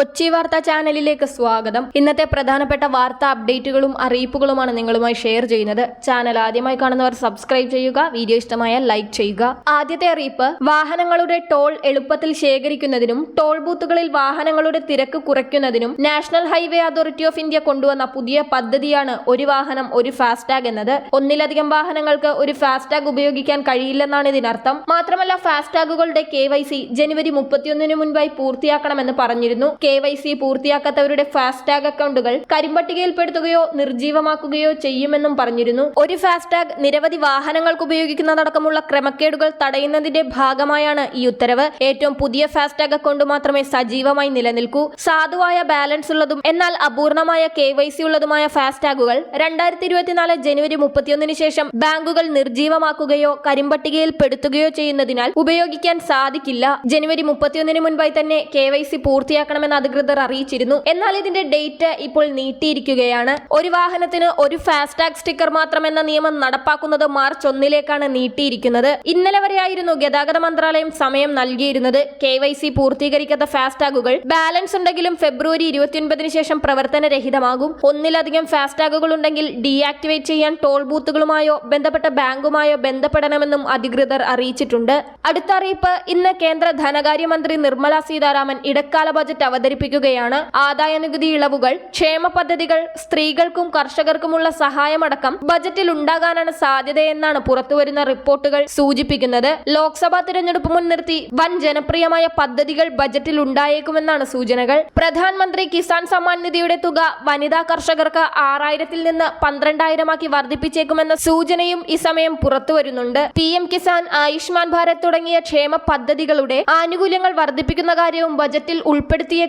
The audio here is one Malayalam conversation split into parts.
കൊച്ചി വാർത്താ ചാനലിലേക്ക് സ്വാഗതം. ഇന്നത്തെ പ്രധാനപ്പെട്ട വാർത്താ അപ്ഡേറ്റുകളും അറിയിപ്പുകളുമാണ് നിങ്ങളുമായി ഷെയർ ചെയ്യുന്നത്. ചാനൽ ആദ്യമായി കാണുന്നവർ സബ്സ്ക്രൈബ് ചെയ്യുക വീഡിയോ ഇഷ്ടമായ ലൈക്ക് ചെയ്യുക. ആദ്യത്തെ അറിയിപ്പ് വാഹനങ്ങളുടെ ടോൾ എളുപ്പത്തിൽ ശേഖരിക്കുന്നതിനും ടോൾ ബൂത്തുകളിൽ വാഹനങ്ങളുടെ തിരക്ക് കുറയ്ക്കുന്നതിനും national highway authority of India കൊണ്ടുവന്ന പുതിയ പദ്ധതിയാണ് ഒരു വാഹനം ഒരു ഫാസ്ടാഗ് എന്നത്. ഒന്നിലധികം വാഹനങ്ങൾക്ക് ഒരു ഫാസ്ടാഗ് ഉപയോഗിക്കാൻ കഴിയില്ലെന്നാണ് ഇതിനർത്ഥം. മാത്രമല്ല ഫാസ്ടാഗുകളുടെ കെ വൈ സി ജനുവരി മുപ്പത്തിയൊന്നിന് മുൻപായി പൂർത്തിയാക്കണമെന്ന് പറഞ്ഞിരുന്നു. കെ വൈ സി പൂർത്തിയാക്കാത്തവരുടെ ഫാസ്ടാഗ് അക്കൗണ്ടുകൾ കരിമ്പട്ടികയിൽപ്പെടുത്തുകയോ നിർജീവമാക്കുകയോ ചെയ്യുമെന്നും പറഞ്ഞിരുന്നു. ഒരു ഫാസ്ടാഗ് നിരവധി വാഹനങ്ങൾക്ക് ഉപയോഗിക്കുന്നതടക്കമുള്ള ക്രമക്കേടുകൾ തടയുന്നതിന്റെ ഭാഗമായാണ് ഈ ഉത്തരവ്. ഏറ്റവും പുതിയ ഫാസ്ടാഗ് അക്കൗണ്ട് മാത്രമേ സജീവമായി നിലനിൽക്കൂ. സാധുവായ ബാലൻസ് ഉള്ളതും എന്നാൽ അപൂർണമായ കെ വൈ സി ഉള്ളതുമായ ഫാസ്ടാഗുകൾ രണ്ടായിരത്തി ഇരുപത്തിനാല് ജനുവരി മുപ്പത്തിയൊന്നിന് ശേഷം ബാങ്കുകൾ നിർജീവമാക്കുകയോ കരിമ്പട്ടികയിൽ പെടുത്തുകയോ ചെയ്യുന്നതിനാൽ ഉപയോഗിക്കാൻ സാധിക്കില്ല. ജനുവരി മുപ്പത്തിയൊന്നിന് മുൻപായി തന്നെ കെ വൈ സി പൂർത്തിയാക്കണമെന്ന് അധികൃതർ അറിയിച്ചിരുന്നു. എന്നാൽ ഇതിന്റെ ഡേറ്റ് ഇപ്പോൾ നീട്ടിയിരിക്കുകയാണ്. ഒരു വാഹനത്തിന് ഒരു ഫാസ്ടാഗ് സ്റ്റിക്കർ മാത്രം എന്ന നിയമം നടപ്പാക്കുന്നത് മാർച്ച് ഒന്നിലേക്കാണ് നീട്ടിയിരിക്കുന്നത്. ഇന്നലെ വരെയായിരുന്നു ഗതാഗത മന്ത്രാലയം സമയം നൽകിയിരുന്നത്. കെ വൈ സി പൂർത്തീകരിക്കാത്ത ഫാസ്ടാഗുകൾ ബാലൻസ് ഉണ്ടെങ്കിലും ഫെബ്രുവരി ഇരുപത്തിയൊൻപതിന് ശേഷം പ്രവർത്തനരഹിതമാകും. ഒന്നിലധികം ഫാസ്ടാഗുകൾ ഉണ്ടെങ്കിൽ ഡീആക്ടിവേറ്റ് ചെയ്യാൻ ടോൾ ബൂത്തുകളുമായോ ബന്ധപ്പെട്ട ബാങ്കുമായോ ബന്ധപ്പെടണമെന്നും അധികൃതർ അറിയിച്ചിട്ടുണ്ട്. അടുത്ത അറിയിപ്പ് ഇന്ന് കേന്ദ്ര ധനകാര്യമന്ത്രി നിർമ്മല സീതാരാമൻ ഇടക്കാല ബജറ്റ് അവതരിപ്പിക്കുകയാണ്. ആദായ നികുതി ഇളവുകൾ ക്ഷേമ പദ്ധതികൾ സ്ത്രീകൾക്കും കർഷകർക്കുമുള്ള സഹായമടക്കം ബജറ്റിൽ ഉണ്ടാകാനാണ് സാധ്യതയെന്നാണ് പുറത്തുവരുന്ന റിപ്പോർട്ടുകൾ സൂചിപ്പിക്കുന്നത്. ലോക്സഭാ തിരഞ്ഞെടുപ്പ് മുൻനിർത്തി വൻ ജനപ്രിയമായ പദ്ധതികൾ ബജറ്റിൽ ഉണ്ടായേക്കുമെന്നാണ് സൂചനകൾ. പ്രധാനമന്ത്രി കിസാൻ സമ്മാൻ നിധിയുടെ തുക വനിതാ കർഷകർക്ക് ആറായിരത്തിൽ നിന്ന് പന്ത്രണ്ടായിരമാക്കി വർദ്ധിപ്പിച്ചേക്കുമെന്ന സൂചനയും ഈ സമയം പുറത്തുവരുന്നുണ്ട്. പി എം കിസാൻ ആയുഷ്മാൻ ഭാരത് തുടങ്ങിയ ക്ഷേമ പദ്ധതികളുടെ ആനുകൂല്യങ്ങൾ വർദ്ധിപ്പിക്കുന്ന കാര്യവും ബജറ്റിൽ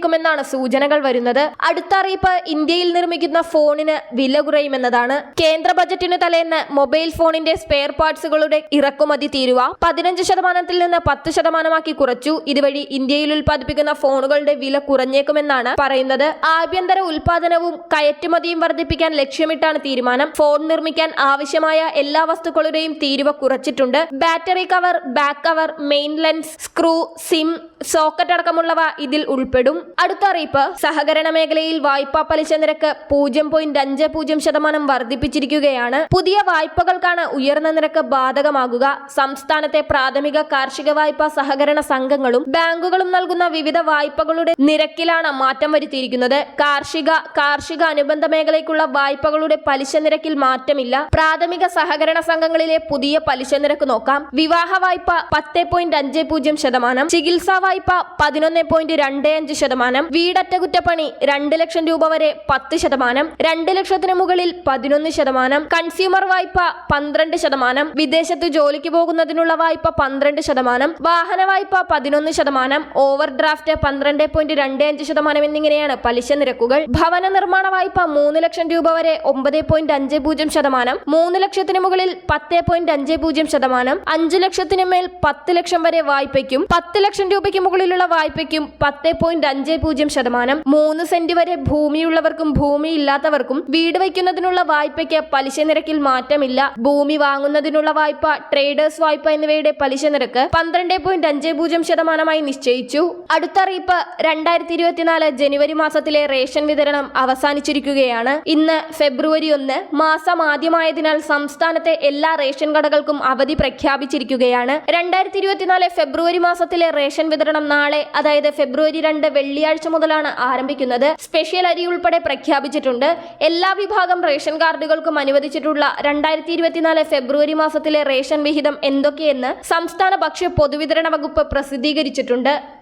ഉൾപ്പെടുത്തിയേക്കുമെന്നാണ് സൂചനകൾ വരുന്നത്. അടുത്ത അറിയിപ്പ് ഇന്ത്യയിൽ നിർമ്മിക്കുന്ന ഫോണിന് വില കുറയുമെന്നതാണ്. കേന്ദ്ര ബജറ്റിന് തലേന്ന് മൊബൈൽ ഫോണിന്റെ സ്പെയർ പാർട്സുകളുടെ ഇറക്കുമതി തീരുവ പതിനഞ്ച് ശതമാനത്തിൽ നിന്ന് പത്ത് ശതമാനമാക്കി കുറച്ചു. ഇതുവഴി ഇന്ത്യയിൽ ഉൽപ്പാദിപ്പിക്കുന്ന ഫോണുകളുടെ വില കുറഞ്ഞേക്കുമെന്നാണ് പറയുന്നത്. ആഭ്യന്തര ഉൽപാദനവും കയറ്റുമതിയും വർദ്ധിപ്പിക്കാൻ ലക്ഷ്യമിട്ടാണ് തീരുമാനം. ഫോൺ നിർമ്മിക്കാൻ ആവശ്യമായ എല്ലാ വസ്തുക്കളുടെയും തീരുവ കുറച്ചിട്ടുണ്ട്. Battery cover back cover main lens screw SIM socket അടക്കമുള്ളവ ഇതിൽ ഉൾപ്പെടും. അടുത്ത അറിയിപ്പ് സഹകരണ മേഖലയിൽ വായ്പാ പലിശ നിരക്ക് പൂജ്യം പോയിന്റ് അഞ്ച് പൂജ്യം ശതമാനം വർദ്ധിപ്പിച്ചിരിക്കുകയാണ്. പുതിയ വായ്പകൾക്കാണ് ഉയർന്ന നിരക്ക് ബാധകമാകുക. സംസ്ഥാനത്തെ പ്രാഥമിക കാർഷിക വായ്പാ സഹകരണ സംഘങ്ങളും ബാങ്കുകളും നൽകുന്ന വിവിധ വായ്പകളുടെ നിരക്കിലാണ് മാറ്റം വരുത്തിയിരിക്കുന്നത്. കാർഷിക കാർഷിക അനുബന്ധ മേഖലയ്ക്കുള്ള വായ്പകളുടെ പലിശ നിരക്കിൽ മാറ്റമില്ല. പ്രാഥമിക സഹകരണ സംഘങ്ങളിലെ പുതിയ പലിശ നിരക്ക് നോക്കാം. വിവാഹ വായ്പ പത്ത് പോയിന്റ് അഞ്ച് പൂജ്യം ശതമാനം. ചികിത്സാ വായ്പ പതിനൊന്ന് പോയിന്റ് രണ്ട് അഞ്ച് ശതമാനം. വീടറ്റകുറ്റപ്പണി രണ്ട് ലക്ഷം രൂപ വരെ പത്ത് ശതമാനം. രണ്ട് ലക്ഷത്തിന് മുകളിൽ പതിനൊന്ന് ശതമാനം. കൺസ്യൂമർ വായ്പ പന്ത്രണ്ട് ശതമാനം. വിദേശത്ത് ജോലിക്ക് പോകുന്നതിനുള്ള വായ്പ പന്ത്രണ്ട് ശതമാനം. വാഹന വായ്പ പതിനൊന്ന് ശതമാനം. ഓവർ ഡ്രാഫ്റ്റ് പന്ത്രണ്ട് പോയിന്റ് രണ്ട് അഞ്ച് ശതമാനം എന്നിങ്ങനെയാണ് പലിശ നിരക്കുകൾ. ഭവന നിർമ്മാണ വായ്പ മൂന്ന് ലക്ഷം രൂപ വരെ ഒമ്പത് പോയിന്റ് അഞ്ച് പൂജ്യം ശതമാനം. മൂന്ന് ലക്ഷത്തിന് മുകളിൽ പത്ത് പോയിന്റ് അഞ്ച് പൂജ്യം ശതമാനം. അഞ്ച് ലക്ഷത്തിന് മേൽ പത്ത് ലക്ഷം വരെ വായ്പയ്ക്കും പത്ത് ലക്ഷം രൂപയ്ക്ക് മുകളിലുള്ള വായ്പയ്ക്കും പത്ത് പോയിന്റ് അഞ്ച് പൂജ്യം ശതമാനം. മൂന്ന് സെന്റ് വരെ ഭൂമിയുള്ളവർക്കും ഭൂമി ഇല്ലാത്തവർക്കും വീട് വയ്ക്കുന്നതിനുള്ള വായ്പയ്ക്ക് പലിശ നിരക്കിൽ മാറ്റമില്ല. ഭൂമി വാങ്ങുന്നതിനുള്ള വായ്പ ട്രേഡേഴ്സ് വായ്പ എന്നിവയുടെ പലിശ നിരക്ക് പന്ത്രണ്ട് പോയിന്റ് അഞ്ച് പൂജ്യം ശതമാനമായി നിശ്ചയിച്ചു. അടുത്ത അറിയിപ്പ് രണ്ടായിരത്തി ഇരുപത്തിനാല് ജനുവരി മാസത്തിലെ റേഷൻ വിതരണം അവസാനിച്ചിരിക്കുകയാണ്. ഇന്ന് ഫെബ്രുവരി ഒന്ന് മാസം ആദ്യമായതിനാൽ സംസ്ഥാനത്തെ എല്ലാ റേഷൻ കടകൾക്കും അവധി പ്രഖ്യാപിച്ചിരിക്കുകയാണ്. രണ്ടായിരത്തി ഇരുപത്തിനാല് ഫെബ്രുവരി മാസത്തിലെ റേഷൻ വിതരണം നാളെ. അതായത് ഫെബ്രുവരി രണ്ട് വെള്ളിയാഴ്ച മുതലാണ് ആരംഭിക്കുന്നത്. സ്പെഷ്യൽ അരി ഉൾപ്പെടെ പ്രഖ്യാപിച്ചിട്ടുണ്ട്. എല്ലാ വിഭാഗം റേഷൻ കാർഡുകൾക്കും അനുവദിച്ചിട്ടുള്ള രണ്ടായിരത്തി ഇരുപത്തിനാല് ഫെബ്രുവരി മാസത്തിലെ റേഷൻ വിഹിതം എന്തൊക്കെയെന്ന് സംസ്ഥാന ഭക്ഷ്യ പൊതുവിതരണ വകുപ്പ് പ്രസിദ്ധീകരിച്ചിട്ടുണ്ട്.